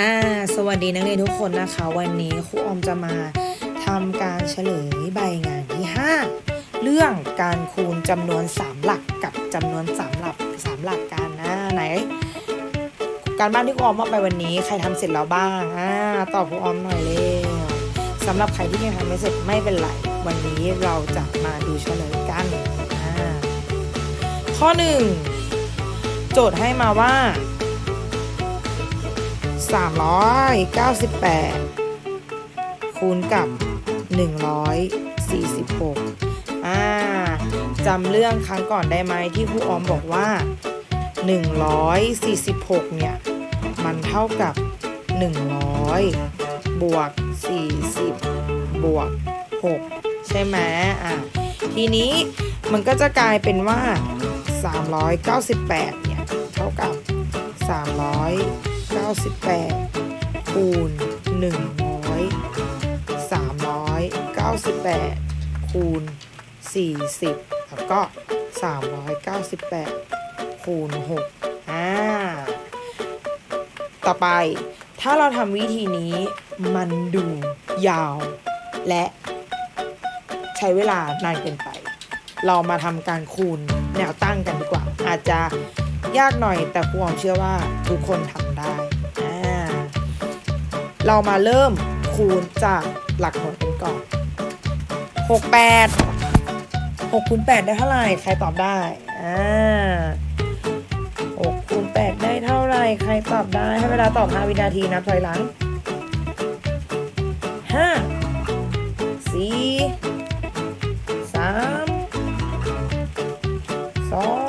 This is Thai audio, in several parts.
อ่าสวัสดีนักเรียนทุกคนนะคะ วันนี้ครูออมจะมาทำการเฉลยใบงานที่ 5 เรื่องการคูณจำนวน 3 หลักกับจำนวน3หลัก3หลักกันนะไหน การบ้านที่ครูออมมอบไปวันนี้ใครทำเสร็จแล้วบ้างอ่าตอบครูออมหน่อยเร็วสำหรับใครที่ยังทำไม่เสร็จไม่เป็นไรวันนี้เราจะมาดูเฉลยกันอ่าข้อ 1 โจทย์ให้มาว่า 398 คูณกับ 146อ่าจำเรื่องครั้งก่อนได้ไหมที่ครูออมบอกว่า 146 เนี่ย มันเท่ากับ 100 บวก 40 บวก 6 ใช่ไหมอะทีนี้มันก็จะกลายเป็นว่า 398 เนี่ย เท่ากับ 398คูณ100 398คูณ40 แล้วก็ 398คูณ6อ่าต่อไปถ้าเราทำวิธีนี้มันดูยาว และใช้เวลานานเกินไป เรามาทำการคูณแนวตั้งกันดีกว่า อาจจะยากหน่อยแต่ครูออมเชื่อว่าทุกคนทำ เรามาเริ่มคูณจากหลักหน่วยกันก่อน68 6คูณ8ได้เท่าไหร่ ใครตอบได้ อ่า6คูณ8ได้เท่าไหร่ ใครตอบได้ ให้เวลาตอบ 5 วินาทีนะถอยหลัง 5 4 3 2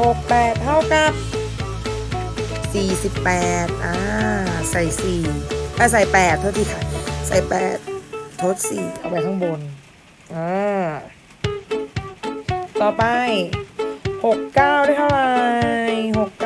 6 8 เท่ากับ 48 อ่า ใส่ 4 อ่า ใส่ 8 โทษทีค่ะ ใส่ 8 โทษ 4 เอาไปข้างบน อ่า ต่อไป 6 9 ได้เท่าไหร่6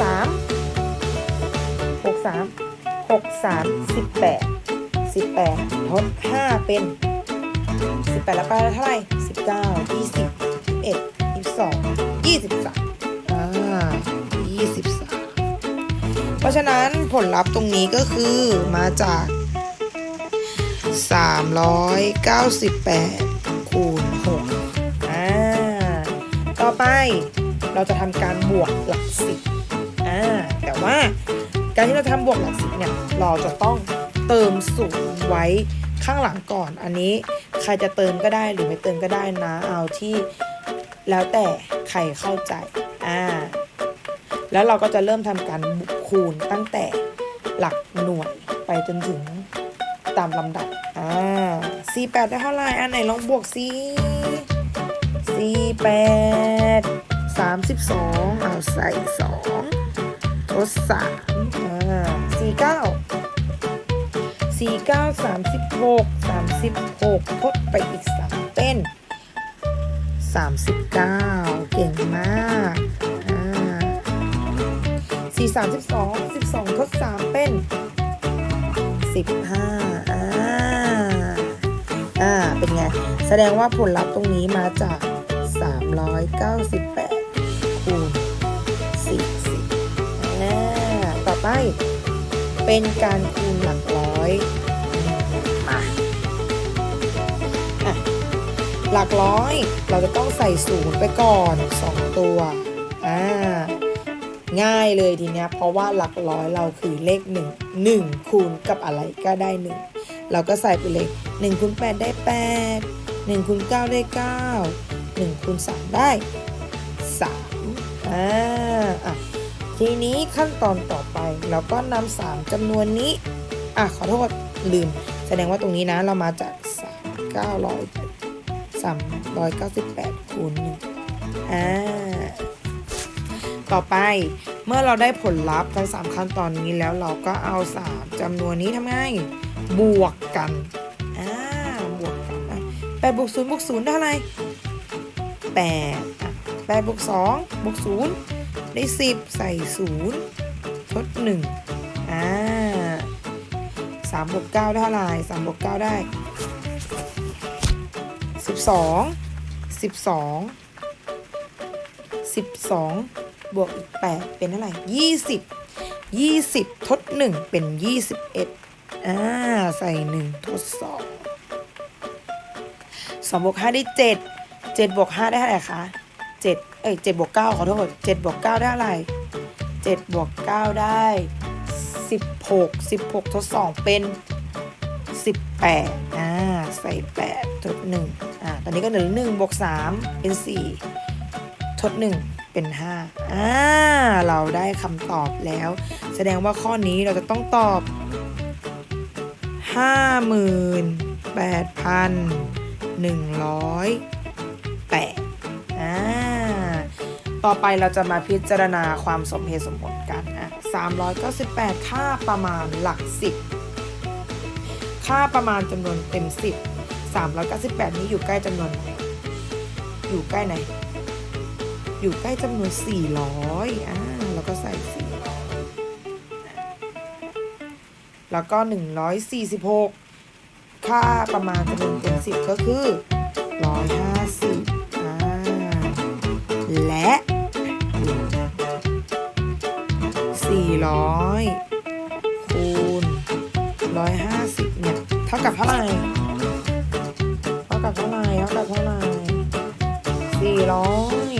สามหกสามหกสามสิบแปดสิบแปดทดห้าเป็นสิบแปดแล้วไปเท่าไหร่สิบเก้ายี่สิบเอ็ดยี่สิบสองยี่สิบสามอ่ายี่สิบสามเพราะฉะนั้นผลลัพธ์ตรงนี้ก็คือมาจากสามร้อยเก้าสิบแปดคูณหกอ่า ต่อไปเราจะทำการบวกหลักสิบ ว่าการที่เราทำบวกหลักสิบเนี่ยเราจะต้องเติมศูนย์ไว้ข้างหลังก่อน อันนี้ใครจะเติมก็ได้หรือไม่เติมก็ได้นะ เอาที่แล้วแต่ใครเข้าใจอ่าแล้วเราก็จะเริ่มทำการคูณตั้งแต่หลักหน่วยไปจนถึงตามลำดับ อ่าสี่แปดได้เท่าไหร่ อันไหนลองบวกสิสี่แปดสามสิบสองเอาใส่สอง ทดสามอ่าสี่เก้าสี่เก้าสามสิบหกสามสิบหกทดไปอีกสามเป็นสามสิบเก้าเก่งมากอ่าสี่สามสิบสองสิบสองทดสามเป็นสิบห้าอ่าอ่าเป็นไง แสดงว่าผลลัพธ์ตรงนี้มาจากสามร้อยเก้าสิบแปด เป็นการคูณหลักร้อยมาอะหลักร้อยเราจะต้องใส่ศูนย์ไปก่อน 2 ตัวอ่าง่ายเลยทีเนี้ยเพราะว่าหลักร้อยเราคือเลข 1 1 คูณกับอะไรก็ได้ 1 เราก็ใส่ไปเลย1คูณ8ได้ 8 1คูณ9ได้ 9 1คูณ3ได้3อ่าอะ ทีนี้ขั้นตอนต่อไปเราก็นำสามจำนวนนี้ อะ ขอโทษลืม แสดงว่าตรงนี้นะเรามาจากสามเก้าร้อยสามร้อยเก้าสิบแปดคูณหนึ่งอ่าต่อไปเมื่อเราได้ผลลัพธ์ทั้งสามขั้นตอนนี้แล้วเราก็เอาสามจำนวนนี้ทำไงบวกกันอ่าบวกกันแปดบวกศูนย์บวกศูนย์ได้เท่าไหร่แปดแปดบวกสองบวกศูนย์ ได้สิบใส่ศูนย์ทดหนึ่งอ่าสามบวกเก้าได้เท่าไหร่สามบวกเก้าได้สิบสองสิบสองสิบสองบวกอีกแปดเป็นเท่าไหร่ยี่สิบยี่สิบทดหนึ่งเป็นยี่สิบเอ็ดอ่า ใส่หนึ่งทดสองสองบวกห้าได้เจ็ดเจ็ดบวกห้าได้เท่าไหร่คะเจ็ด อ้ยเจ็ดบวกเก้าขอโทษเจ็ดบวกเก้าได้เท่าไรเจ็ดบวกเก้าได้สิบหกสิบหกทดสองเป็นสิบแปดอ่าใส่แปดทดหนึ่งอ่าตอนนี้ก็เหลือหนึ่งบวกสามเป็นสี่ทดหนึ่งเป็นห้าอ่าเราได้คำตอบแล้ว แสดงว่าข้อนี้เราจะต้องตอบห้าหมื่นแปดพันหนึ่งร้อยแปด ต่อไปเราจะมาพิจารณาความสมเหตุสมผลกันอะ398 ค่าประมาณหลัก 10 ค่าประมาณจำนวนเต็ม 10 398 นี้อยู่ใกล้จำนวนไหน อยู่ใกล้ไหน อยู่ใกล้จำนวน 400อ่าแล้วก็ใส่ 400 แล้วก็ 146 ค่าประมาณจำนวนเต็ม 10 ก็คือ 150อ่าและ สี่ร้อยคูณร้อยห้าสิบเนี่ย เท่ากับเท่าไหร่ เท่ากับเท่าไหร่ เท่ากับเท่าไหร่สี่ร้อย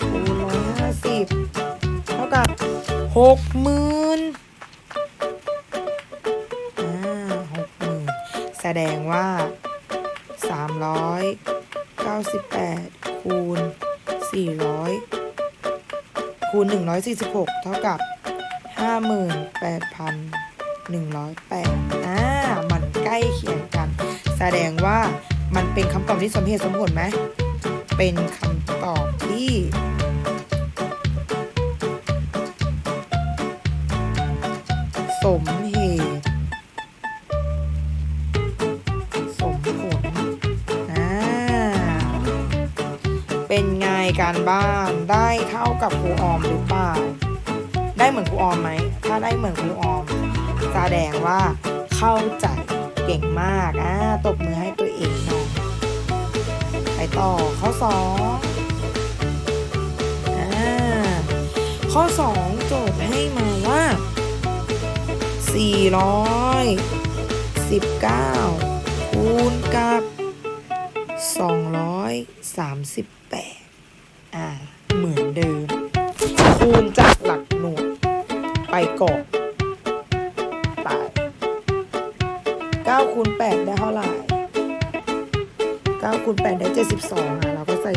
คูณร้อยห้าสิบเท่ากับหกหมื่นหกหมื่นแสดงว่าสามร้อย98 คูณ 400 146 เท่ากับ 58,108อ่ามันใกล้เคียงกัน แสดงว่ามันเป็นคำตอบที่สมเหตุสมผลไหม เป็นคำตอบที่สมเหตุ การบ้านได้เท่ากับครูออมหรือเปล่า ได้เหมือนครูออมไหม ถ้าได้เหมือนครูออมแสดงว่าเข้าใจเก่งมากอ่าตบมือให้ตัวเองหน่อยไปต่อข้อสองอ่าข้อสองโจทย์ให้มาว่า 419คูณกับ 238 อ่า เหมือนเดิม คูณจากหลักหน่วย ไปก่อนไป9คูณ8ได้เท่าไหร่9คูณ8ได้ 72อะเราก็ใส่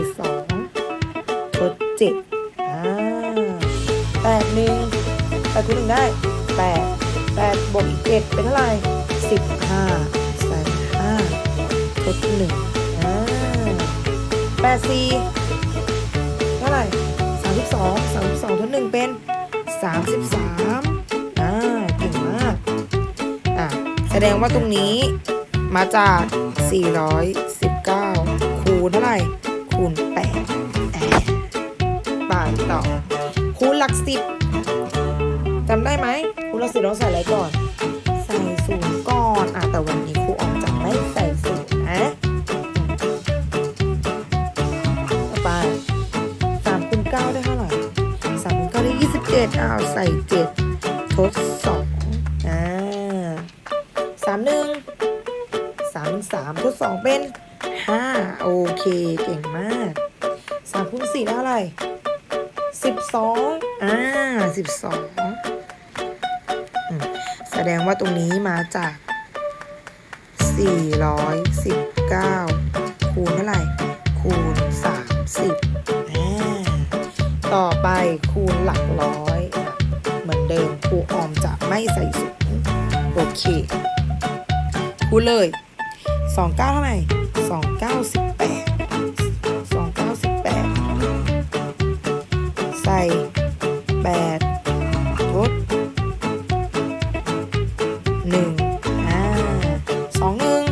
2 ทด 7 อ่า8 1 8คูณ1ได้ 8 8บวก7เป็นเท่าไหร่15ใส่5ทด1อ่า8 4 ท่าไหร่สามสิบสองสามสิบสองทดหนึ่งเป็นสามสิบสามอ่าเก่งมากอะแสดงว่าตรงนี้มาจากสี่ร้อยสิบเก้าคูณเท่าไหร่ คูณแปดอ่าไปต่อ คูณหลักสิบจำได้ไหมคูณหลักสิบเราใส่อะไรก่อน ใส่ศูนย์ก่อนอะแต่วันนี้ครูออมจะไดอ้าวใส่เจ็ดทดสองอ่าสามหนึ่งสามสามทดสองเป็นห้าโอเค เก่งมากสามคูณสี่ได้เท่าไรสิบสองอ่าสิบสองแสดงว่าตรงนี้มาจากสี่ร้อยสิบเก้าคูณเท่าไหร่ ไม่ใส่ศูนย์โอเคคูณเลย29เก้าเท่าไหร่29 18 29 18ส่แปดทดหนึ่งอ่าสองหนึ่ง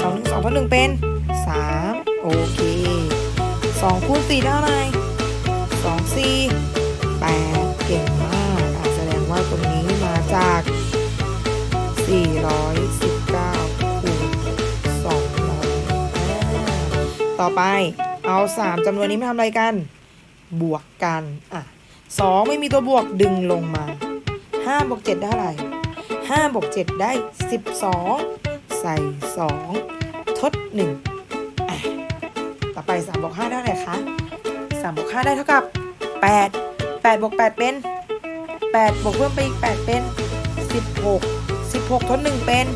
สองหนึ่งสองทดหนึ่งเป็นสามโอเคสองคูณสี่เท่าไหร่สองสี่ 419คูณ200ต่อไปเอา 3จำนวนนี้มาทำอะไรกัน บวกกันอะ2ไม่มีตัวบวกดึงลงมา5บวก7ได้เท่าไหร่5บวก7ได้ 12 ใส่ 2 ทด1อะต่อไป3บวก5ได้เท่าไรคะ3บวก5ได้เท่ากับ 8 8บวก8เป็น8บวกเพิ่มไปอีก 8 เป็น 16 6 ทด 1 เป็น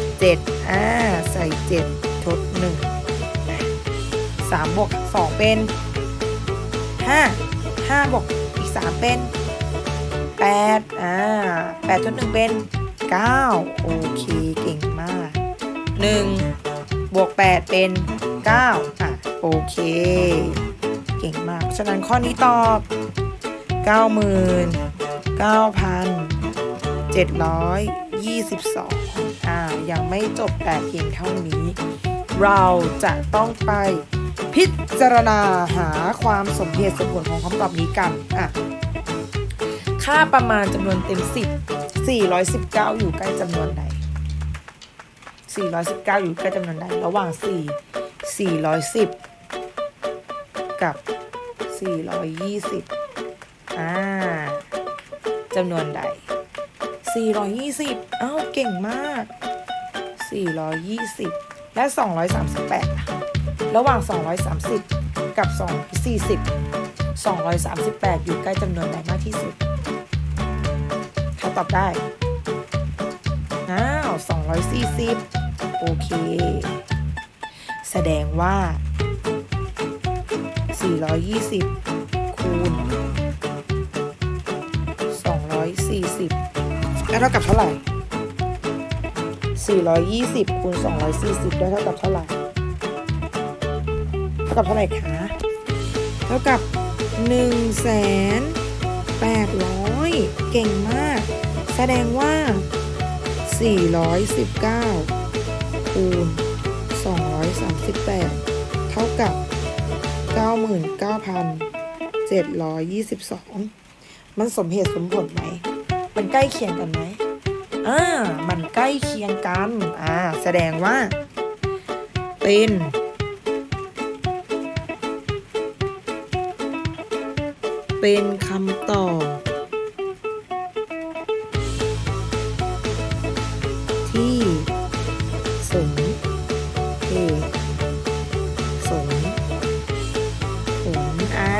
17 อ่า ใส่ 7 ทด 1 3บวก2 เป็น 5 5บวกอีก 3 เป็น 8 อ่า8ทด 1 เป็น 9 โอเค เก่งมาก 1 บวก 8 เป็น 9 อะ โอเค เก่งมาก ฉะนั้นข้อนี้ตอบ 9 0 0 0 9,700 22อ่ายังไม่จบแต่เพียงเท่านี้ เราจะต้องไปพิจารณาหาความสมเหตุสมผลของคำตอบนี้กันอะค่าประมาณจำนวนเต็ม 10 419 อยู่ใกล้จำนวนใด 419 อยู่ใกล้จำนวนใด ระหว่าง 4 410 กับ 420 อ่าจำนวนใด 420 อ้าว เก่งมาก 420 และ 238 ระหว่าง 230 กับ 240 238 อยู่ใกล้จำนวนใดมากที่สุดใครตอบได้ อ้าว 240 โอเค แสดงว่า 420 คูณ 240 ได้เท่ากับเท่าไหร่ 420คูณ240 ได้เท่ากับเท่าไหร่ เท่ากับเท่าไหร่คะ เท่ากับ1แสน800 เก่งมาก แสดงว่า 419คูณ238 เท่ากับ 99,722 มันสมเหตุสมผลไหม มันใกล้เคียงกันไหมอ่ามันใกล้เคียงกันอ่าแสดงว่า เป็นเป็นคำตอบ ที่สมเหตุสมผลอ่า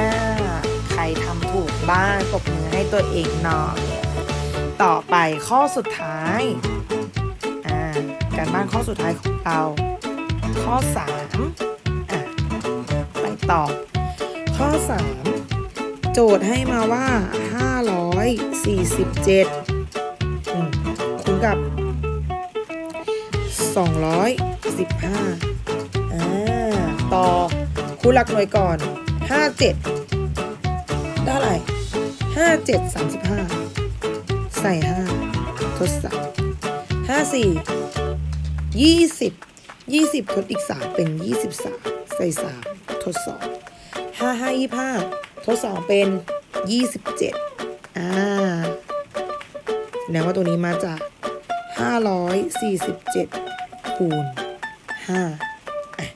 ใครทำถูกบ้างตบมือให้ตัวเองหน่อย ต่อไปข้อสุดท้าย อ่า การบ้านข้อสุดท้ายของเรา ข้อ3อะไปต่อ ข้อ 3 โจทย์ให้มาว่า 547อืมคูณกับ 215อ่า ต่อคูณหลักหน่วยก่อน 57 ได้เท่าไร57 35 ใส่5ทด3 54 20 20ทดอีก3เป็น23ใส่3ทด2 5 5 25ทด2เป็น27อ่าแสดงว่าตัวนี้มาจาก547คูณ5อะ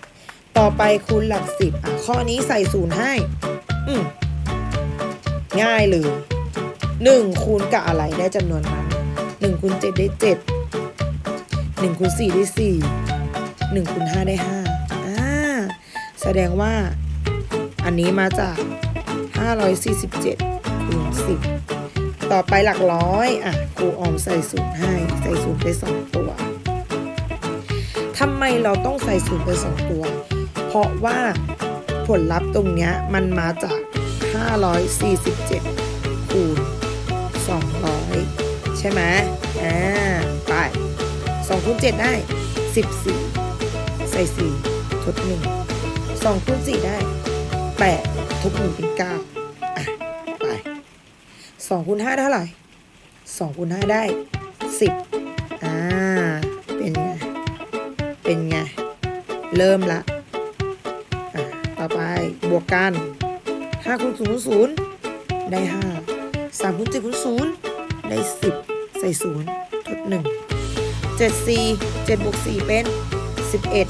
ต่อไปคูณหลัก10อะข้อนี้ใส่ศูนย์ให้ อืมง่ายเลย 1คูณกับอะไรได้จำนวนนั้น1คูณ7ได้7 1คูณ4ได้4 1คูณ5ได้5อ่าแสดงว่าอันนี้มาจาก 547คูณ10 ต่อไปหลักร้อยอะครูออมใส่ศูนย์ให้ใส่ศูนย์ไปสองตัวทำไมเราต้องใส่ศูนย์ไปสองตัว เพราะว่าผลลัพธ์ตรงเนี้ยมันมาจาก 547คูณ 200 ใช่ไหมอ่า ไป2คูณ7ได้ 14 ใส่ 4 ทด 1 2คูณ4ได้ 8 ทด 1 เป็น 9 อะตสองคูณห้าได้เท่าไหร่สองคูณห้าได้สิบอ่า เป็นไง เป็นไง เริ่มละ อะ ต่อไปบวกกันห้าคูณศูนย์คูณศูนย์ได้ห้า สามคูณเจ็ดคูณศูนย์ได้สิบใส่ศูนย์ทดหนึ่งเจ็ดสี่เจ็ดบวกสี่เป็นสิบเอ็ด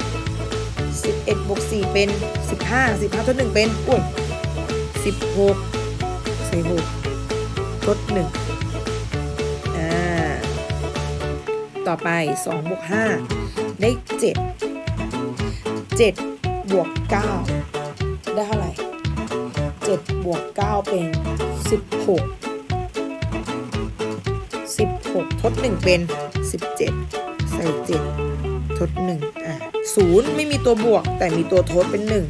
สิบเอ็ดบวกสี่เป็นสิบห้าสิบห้าทดหนึ่งเป็นอุ้ยสิบหกใส่หกทดหนึ่งอ่าต่อไปสองบวกห้าได้เจ็ดเจ็ดบวกเก้าได้เท่าไหร่เจ็ดบวกเก้าเป็นสิบหก สิบหกทดหนึ่งเป็นสิบเจ็ดใส่เจ็ดทดหนึ่งอะศูนย์ไม่มีตัวบวก แต่มีตัวทดเป็นหนึ่ง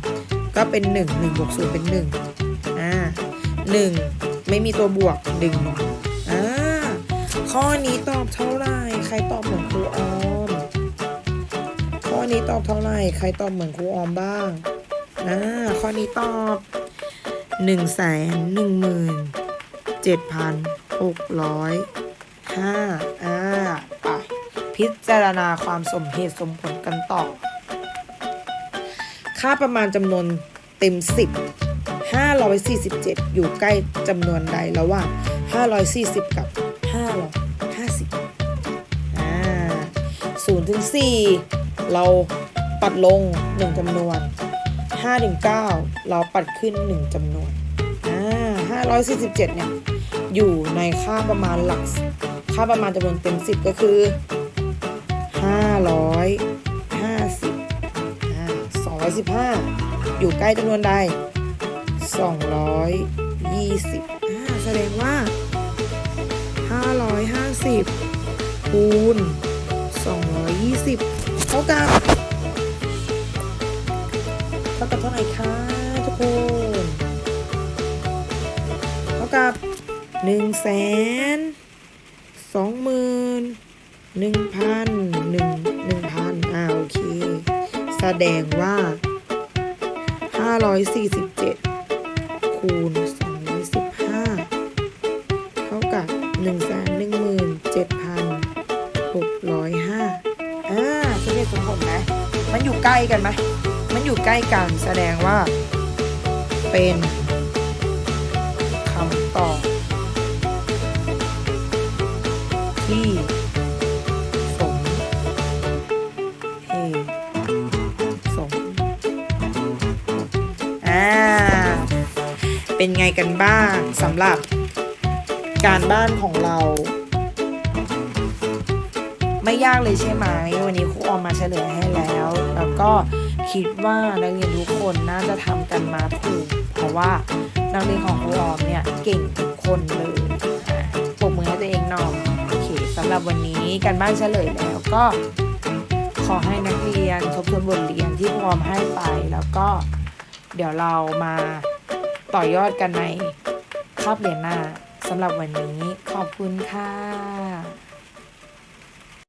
ก็เป็นหนึ่งหนึ่งบวกศูนย์เป็นหนึ่งอ่าหนึ่งไม่มีตัวบวกดึงอ่า ข้อนี้ตอบเท่าไหร่ ใครตอบเหมือนครูออม ข้อนี้ตอบเท่าไหร่ ใครตอบเหมือนครูออมบ้าง อ่า ข้อนี้ตอบหนึ่งแสนหนึ่งหมื่นเจ็ดพันหกร้อย ห้าอ่าไปพิจารณาความสมเหตุสมผลกันต่อ ค่าประมาณจำนวนเต็ม 10 547 อยู่ใกล้จำนวนใดระหว่าง540 กับ 550อ่า0ถึง4เราปัดลง 1จำนวน5ถึง9เราปัดขึ้น 1จำนวนอ่า547 เนี่ย อยู่ในค่าประมาณหลัก ค่าประมาณจำนวนเต็ม10ก็คือ550อ่า215อยู่ใกล้จำนวนใด220อ่าแสดงว่า550คูณ220เท่ากับเท่ากับเท่าไหร่คะทุกคนเท่ากับหนึ่งแสน ดงว่าห้าร้อยสี่สิบเจ็ดคูณสองร้อยสิบห้าเท่ากับหนึ่งแสนหนึ่งหมื่นเจ็ดพันหกร้อยห้าอ่าสมเหตุสมผลไหมมันอยู่ใกล้กันไหมมันอยู่ใกล้กันแสดงว่า เป็นคำตอบที่ เป็นไงกันบ้างสำหรับ การบ้านของเรา ไม่ยากเลยใช่ไหม วันนี้ครูออมมาเฉลยให้แล้ว แล้วก็คิดว่านักเรียนทุกคนน่าจะทำกันมาถูก เพราะว่านักเรียนของครูออมเนี่ยเก่งทุกคนเลยปรบมือให้ตัวเองหน่อยโอเคสำหรับวันนี้การบ้านเฉลยแล้วก็ขอให้นักเรียนทบทวนบทเรียนที่ครูออมให้ไปแล้วก็เดี๋ยวเรามา ต่อยอดกันในคาบเรียนหน้าสำหรับวันนี้ขอบคุณค่ะ